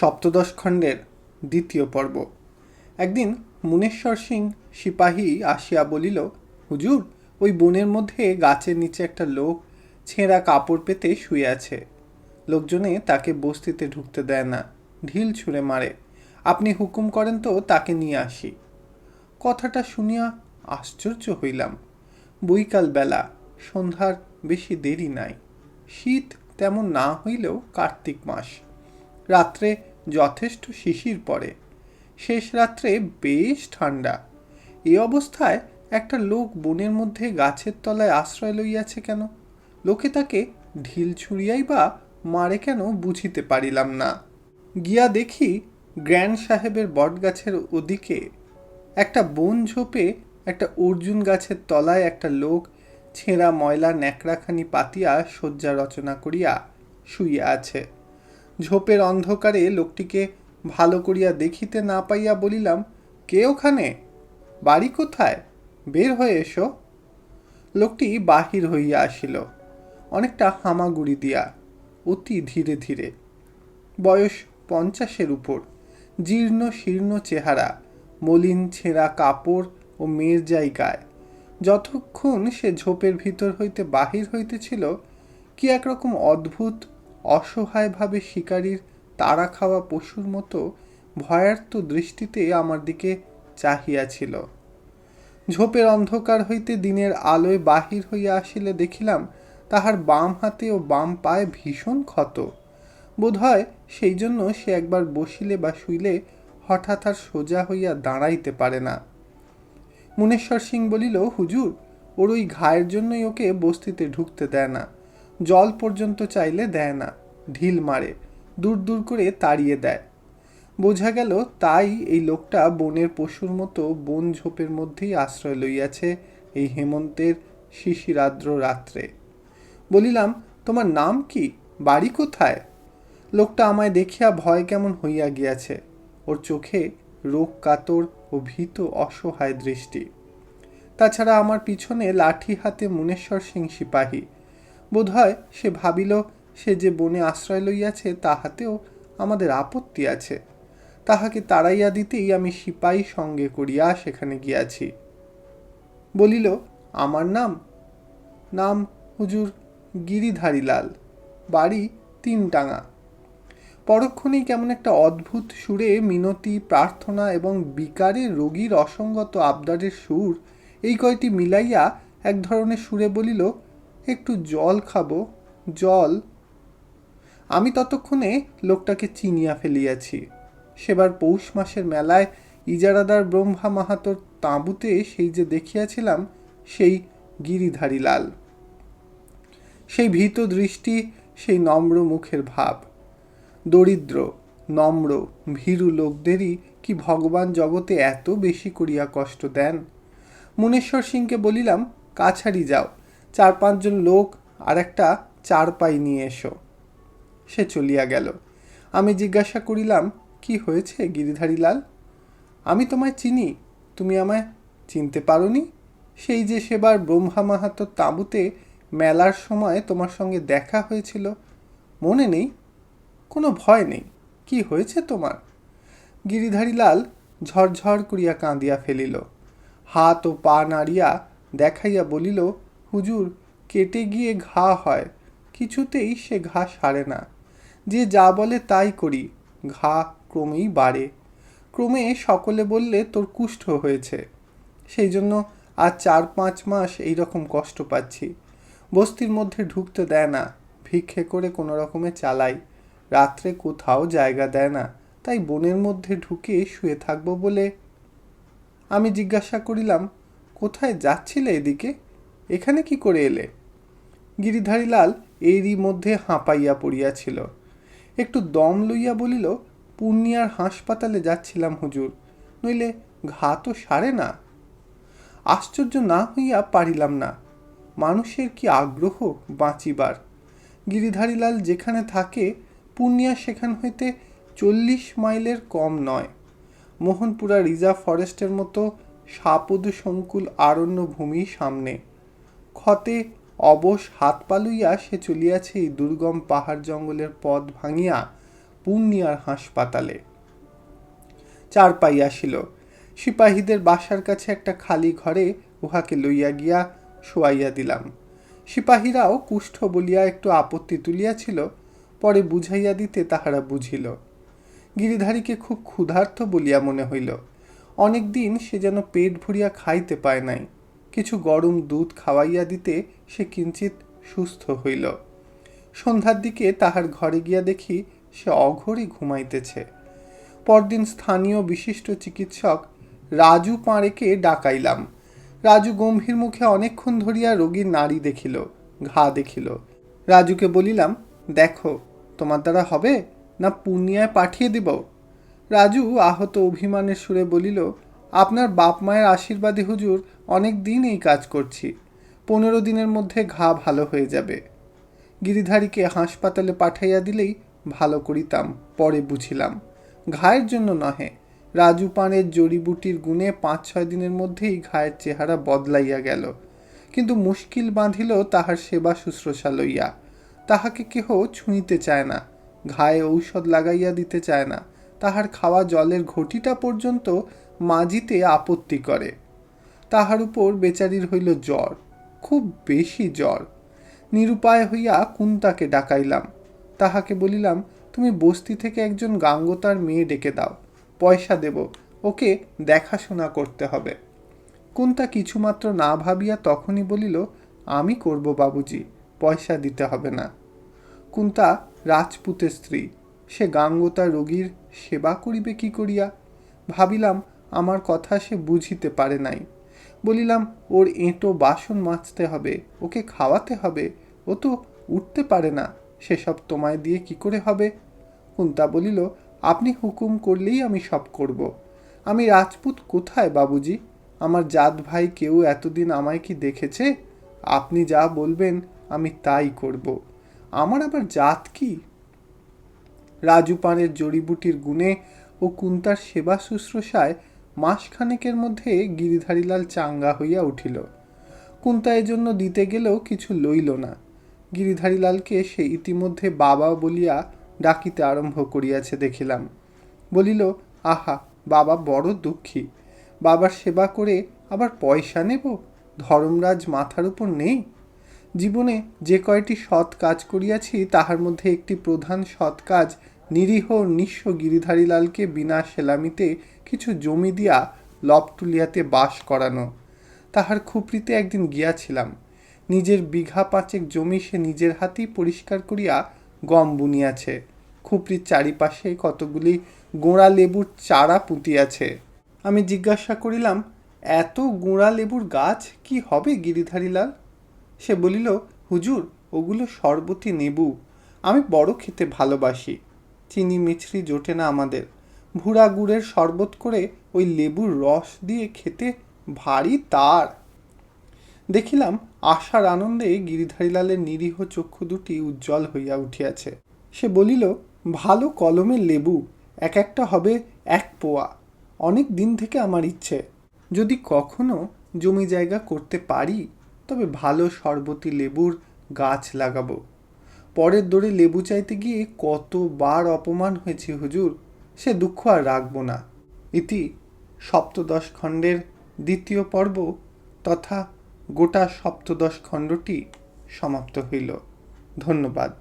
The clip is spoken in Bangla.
সপ্তদশ খণ্ডের দ্বিতীয় পর্ব। একদিন মুনেশ্বর সিং সিপাহী আসিয়া বলিল, হুজুর, ওই বনের মধ্যে গাছের নিচে একটা লোক ছেঁড়া কাপড় পেতে শুয়ে আছে। লোকজনে তাকে বস্তিতে ঢুকতে দেয় না, ঢিল ছুঁড়ে মারে। আপনি হুকুম করেন তো তাকে নিয়ে আসি। কথাটা শুনিয়া আশ্চর্য হইলাম। বৈকাল বেলা, সন্ধ্যার বেশি দেরি নাই। শীত তেমন না হইলেও কার্তিক মাস। রাত্রে যথেষ্ট শিশির পড়ে। শেষ রাত্রে বেশ ঠান্ডা এ অবস্থায় একটা লোক বনের মধ্যে গাছের তলায় আশ্রয় লইয়াছে কেন? লোকে তাকে ঢিল ছুঁড়িয়াই বা মারে কেন বুঝিতে পারিলাম না। গিয়া দেখি গ্র্যান্ড সাহেবের বটগাছের ওদিকে একটা বন ঝোপে একটা অর্জুন গাছের তলায় একটা লোক ছেঁড়া ময়লা ন্যাকড়াখানি পাতিয়া শয্যা রচনা করিয়া শুইয়া আছে। ঝোপের অন্ধকারে লোকটিকে ভালো করিয়া দেখিতে না পাইয়া বলিলাম, কে ওখানে? বাড়ি কোথায়? বের হয়ে এসো। লোকটি বাহির হইয়া আসিল, অনেকটা হামাগুড়ি দিয়া, অতি ধীরে ধীরে। বয়স পঞ্চাশের উপর, জীর্ণ শীর্ণ চেহারা, মলিন ছেঁড়া কাপড় ও মেয়ের জায়গায়। যতক্ষণ সে ঝোপের ভিতর হইতে বাহির হইতেছিল, কি একরকম অদ্ভুত অসহায়ভাবে শিকারীর তাড়া খাওয়া পশুর মতো ভয়ার্ত দৃষ্টিতে আমার দিকে চাহিয়াছিল। ঝোপের অন্ধকার হইতে দিনের আলোয় বাহির হইয়া আসিলে দেখিলাম তাহার বাম হাতে ও বাম পায়ে ভীষণ ক্ষত। বোধহয় সেই জন্য সে একবার বসিলে বা শুইলে হঠাৎ আর সোজা হইয়া দাঁড়াইতে পারে না। মুনেশ্বর সিং বলিল, হুজুর, ওর ওই ঘায়ের জন্যই ওকে বস্তিতে ঢুকতে দেয় না। জল পর্যন্ত চাইলে দেয় না, ঢিল মারে, দূর দূর করে তাড়িয়ে দেয়। বোঝা গেল তাই এই লোকটা বনের পশুর মতো বন ঝোপের মধ্যেই আশ্রয় লইয়াছে এই হেমন্তের শিশিরাদ্র রাত্রে। বলিলাম, তোমার নাম কি? বাড়ি কোথায়? লোকটা আমায় দেখিয়া ভয় কেমন হইয়া গিয়াছে। ওর চোখে রোগ, কাতর ও ভীত অসহায় দৃষ্টি। তাছাড়া আমার পিছনে লাঠি হাতে মুনেশ্বর সিং সিপাহী বোধহয় সে ভাবিল, সে যে বনে আশ্রয় লইয়াছে, তাহাতেও আমাদের আপত্তি আছে। তাহাকে তাড়াইয়া দিতেই আমি সিপাহী সঙ্গে করিয়া সেখানে গিয়াছি। বলিল, আমার নাম? নাম হুজুর গিরিধারীলাল। বাড়ি তিনটাঙা পরক্ষণেই কেমন একটা অদ্ভুত সুরে মিনতি, প্রার্থনা এবং বিকারে রোগীর অসঙ্গত আবদারের সুর এই কয়টি মিলাইয়া এক ধরনের সুরে বলিল একটু জল খাব, জল। আমি ততক্ষণে লোকটাকে চিনিয়া ফেলিয়াছি। সেবার পৌষ মাসের মেলায় ইজারাদার ব্রহ্মা মাহাতোর তাঁবুতে সেই যে দেখিয়াছিলাম, সেই গিরিধারী লাল। সেই ভীত দৃষ্টি, সেই নম্র মুখের ভাব। দরিদ্র, নম্র, ভীরু লোকদেরই কি ভগবান জগতে এত বেশি করিয়া কষ্ট দেন? মুনেশ্বর সিংকে বলিলাম, কাছারি যাও চার পাঁচজন লোক আর একটা চার পাই নিয়ে এসো। সে চলিয়া গেল। আমি জিজ্ঞাসা করিলাম, কি হয়েছে গিরিধারী লাল আমি তোমায় চিনি, তুমি আমায় চিনতে পারোনি? সেই যে সেবার ব্রহ্মা মাহাতোর তাঁবুতে মেলার সময় তোমার সঙ্গে দেখা হয়েছিল, মনে নেই? কোনো ভয় নেই? কি হয়েছে তোমার? গিরিধারী লাল ঝরঝর করিয়া কাঁদিয়া ফেলিল। হাত ও পা নাড়িয়া দেখাইয়া বলিল হুজুর কেটে গিয়ে ঘা হয়, কিছুতেই সে ঘা সারে না। যে যা বলে তাই করি, ঘা ক্রমেই বাড়ে। ক্রমে সকলে বললে তোর কুষ্ঠ হয়েছে। সেই জন্য আজ চার পাঁচ মাস এই রকম কষ্ট পাচ্ছি। বস্তির মধ্যে ঢুকতে দেয় না, ভিক্ষে করে কোনো রকমে চালাই। রাত্রে কোথাও জায়গা দেয় না, তাই বনের মধ্যে ঢুকে শুয়ে থাকব বলে আমি জিজ্ঞাসা করিলাম, কোথায় যাচ্ছিলে এদিকে? এখানে কি করে এলে? গিরিধারীলাল এরই মধ্যে হাঁপাইয়া পড়িয়াছিল। একটু দম লইয়া বলিল, পূর্ণিয়ার হাসপাতালে যাচ্ছিলাম হুজুর, নইলে ঘা তো সারে না। আশ্চর্য না হইয়া পারিলাম না। মানুষের কি আগ্রহ বাঁচিবার? গিরিধারীলাল যেখানে থাকে, পূর্ণিয়া সেখান হইতে চল্লিশ মাইলের কম নয়। মোহনপুরা রিজার্ভ ফরেস্টের মতো সাপদ সংকুল আরণ্য ভূমি সামনে। ক্ষতে অবশ হাত পা লইয়া সে চলিয়াছে এই দুর্গম পাহাড় জঙ্গলের পথ ভাঙিয়া পূর্ণিয়ার হাসপাতালে। চার পাই আসিল। সিপাহীদের বাসার কাছে একটা খালি ঘরে উহাকে লইয়া গিয়া শোয়াইয়া দিলাম। সিপাহীরাও কুষ্ঠ বলিয়া একটু আপত্তি তুলিয়াছিল, পরে বুঝাইয়া দিতে তাহারা বুঝিল। গিরিধারীকে খুব ক্ষুধার্ত বলিয়া মনে হইল। অনেক দিন সে যেন পেট ভরিয়া খাইতে পায় নাই। কিছু গরম দুধ খাওয়াইয়া দিতে সে কিঞ্চিত সুস্থ হইল। সন্ধ্যার দিকে তাহার ঘরে গিয়া দেখি সে অঘরে ঘুমাইতেছে। পরদিন স্থানীয় বিশিষ্ট চিকিৎসক রাজু পাঁড়েকে ডাকাইলাম। রাজু গম্ভীর মুখে অনেকক্ষণ ধরিয়া রোগীর নাড়ি দেখিল, ঘা দেখিল। রাজুকে বলিলাম, দেখো, তোমার দ্বারা হবে না পূর্ণিয়ায় পাঠিয়ে দিব? রাজু আহত অভিমানের সুরে বলিল আপনার বাপ মায়ের আশীর্বাদে হুজুর অনেক দিন এই কাজ করছি। পনেরো দিনের মধ্যে ঘা ভালো হয়ে যাবে। গিরিধারীকে হাসপাতালে পাঠাইয়া দিলেই ভালো করিতাম, পরে বুঝিলাম। ঘায়ের জন্য নহে, রাজু পানের জড়িবুটির গুণে পাঁচ ছয় দিনের মধ্যেই ঘায়ের চেহারা বদলাইয়া গেল। কিন্তু মুশকিল বাঁধিল তাহার সেবা শুশ্রূষা লইয়া। তাহাকে কেহ ছুঁইতে চায় না, ঘায়ে ঔষধ লাগাইয়া দিতে চায় না। তাহার খাওয়া জলের ঘটিটা পর্যন্ত মাজিতে আপত্তি করে। তাহার উপর বেচারির হইল জ্বর, খুব বেশি জ্বর। নিরুপায় হইয়া কুন্তাকে ডাকাইলাম। তাহাকে বলিলাম, তুমি বস্তি থেকে একজন গাঙ্গতার মেয়ে ডেকে দাও, পয়সা দেব, ওকে দেখাশোনা করতে হবে। কুন্তা কিছুমাত্র না ভাবিয়া তখনই বলিল, আমি করব বাবুজি, পয়সা দিতে হবে না। কুন্তা, রাজপুতের স্ত্রী, সে গাঙ্গতা রোগীর সেবা করিবে কি করিয়া? ভাবিলাম আমার কথা সে বুঝিতে পারে নাই। বলিলাম, ওর এঁটো বাসন মাজতে হবে, ওকে খাওয়াতে হবে, ও তো উঠতে পারে না, সেসব তোমায় দিয়ে কি করে হবে? কুন্তা বলিল, আপনি হুকুম করলেই আমি সব করব। আমি রাজপুত কোথায়, বাবুজি? আমার জাত ভাই কেউ এতদিন আমায় কি দেখেছে? আপনি যা বলবেন, আমি তাই করব। আমার আবার জাত কি? রাজু পানের জড়িবুটির গুণে ও কুন্তার সেবা শুশ্রূষায় মাসখানেকের মধ্যে গিরিধারীলাল চাঙ্গা হইয়া উঠিল। কুন্তা এজন্য দিতে গেলেও কিছু লইল না। গিরিধারীলালকে সে ইতিমধ্যে বাবা বলিয়া ডাকিতে আরম্ভ করিয়াছে দেখিলাম। বলিল, আহা, বাবা বড় দুঃখী। বাবার সেবা করে আবার পয়সা নেব? ধর্মরাজ মাথার উপর নেই? জীবনে যে কয়টি সৎ কাজ করিয়াছি, তাহার মধ্যে একটি প্রধান সৎ কাজ নিরীহ নিঃস্ব গিরিধারীলালকে বিনা সেলামিতে কিছু জমি দিয়া লপটুলিয়াতে বাস করানো। তাহার খুপড়িতে একদিন গিয়াছিলাম। নিজের বিঘা পাঁচেক জমি সে নিজের হাতেই পরিষ্কার করিয়া গম বুনিয়াছে। খুপড়ির চারিপাশে কতগুলি গোঁড়া লেবুর চারা পুঁতিয়াছে। আমি জিজ্ঞাসা করিলাম, এত গোঁড়া লেবুর গাছ কি হবে গিরিধারীলাল? সে বলিল, হুজুর, ওগুলো শরবতী নেবু। আমি বড় খেতে ভালোবাসি। চিনি মিছরি জোটে না আমাদের। ভুড়া গুড়ের শরবত করে ওই লেবুর রস দিয়ে খেতে ভারী তার। দেখিলাম আশার আনন্দে গিরিধারীলালের নিরীহ চক্ষু দুটি উজ্জ্বল হইয়া উঠিয়াছে। সে বলিল, ভালো কলমের লেবু, এক একটা হবে এক পোয়া। অনেক দিন থেকে আমার ইচ্ছে। যদি কখনো জমি জায়গা করতে পারি, তবে ভালো শরবতী লেবুর গাছ লাগাবো। পরের দৌড়ে লেবু চাইতে গিয়ে কতবার অপমান হয়েছে হুজুর, সে দুঃখ আর রাখব না। ইতি সপ্তদশ খণ্ডের দ্বিতীয় পর্ব তথা গোটা সপ্তদশ খণ্ডটি সমাপ্ত হইল। ধন্যবাদ।